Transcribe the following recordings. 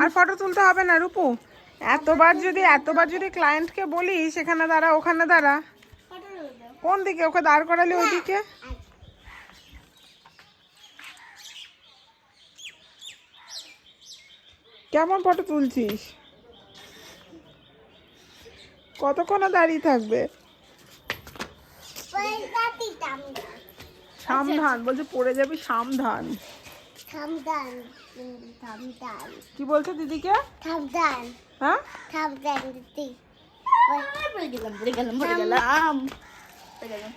আর photo তুলতে হবে না, রূপু। এতবার যদি এতবার যদি ক্লায়েন্টকে বলি, সেখানে দাঁড়া, ওখানে দাঁড়া। কোন দিকে? ওকে দাঁড় করালি ওইদিকে? কেমন ফটো তুলছিস? কতক্ষণ দাঁড়িয়ে থাকবে? সামধান বলছে পড়ে যাবি সামধান। সাবধান সাবধান কি বলছে দিদিকে? সাবধান হ্যাঁ? সাবধান দিদি। পড়ে গেলাম পড়ে গেলাম পড়ে গেলাম। পড়ে গেলাম।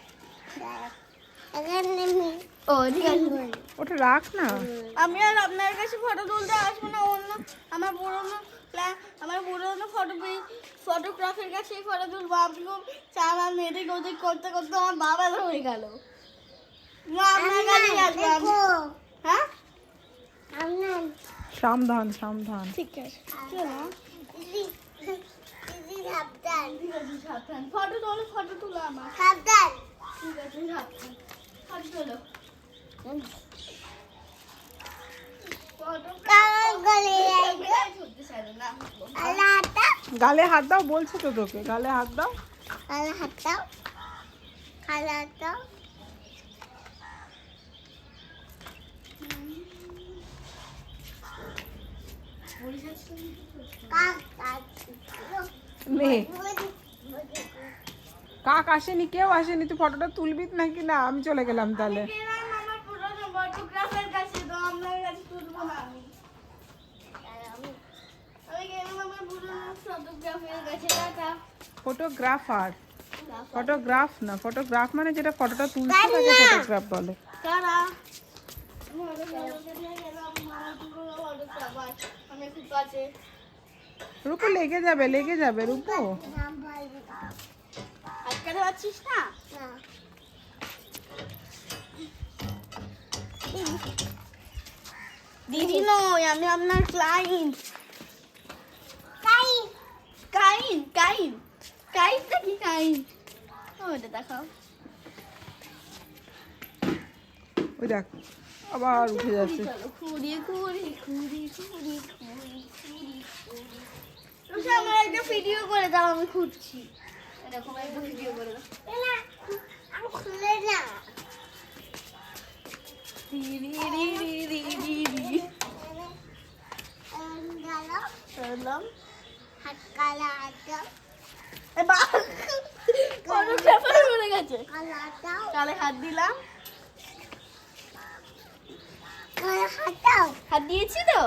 ও ঠিক আছে। ওটা রাখ না। আমি আর আপনার কাছে ফটো তুলতে আসব না অন্য আমার পুরোনো আমার পুরোনো ফটো ফটোগ্রাফের কাছে ফটো তুলবো। আপনিও চালান এদিক ওদিক করতে করতে আমার বাবা হয়ে গেল। আমি। হ্যাঁ? সামধান সামধান ঠিক আছে। চলো। সাবধান। ফটো তোলো ফটো তুলো আমার। সাবধান। ঠিক আছে সাবধান। ফটো তোলো ফটো গলে ধরতে চাইলো না আলাদা গালে হাত দাও বলছে তো তোকে গালে হাত দাও। আলাদা আলাদা নে কাক আসেনি কেউ আসেনি তুই ফটোটা তুলবি নাকি না? আমি চলে গেলাম তাহলে। গেলাম আমার পুরোনো ফটোগ্রাফের কাছে তো আপনার কাছে তুলবো না আমি আমি গেলাম আমার পুরোনো ফটোগ্রাফের টাটা ফটোগ্রাফার ফটোগ্রাফ না ফটোগ্রাফ মানে যেটা ফটোটা তুলছে তাকে ফটোগ্রাফ বলে। রূপু লেগে যাবে লেগে যাবে না? দিদি নয় আমি আপনার ক্লায়েন্ট কাইন কাইনটা কি কাইন ওটা দেখাও ওই দেখ আবার উঠে যাচ্ছে আমার একটা ভিডিও করে দাও আমি খুঁজছি এরকম একটা ভিডিও করে দাও আমি খুলে না রি কালা হাত দিলাম। হাত দিয়েছি তো?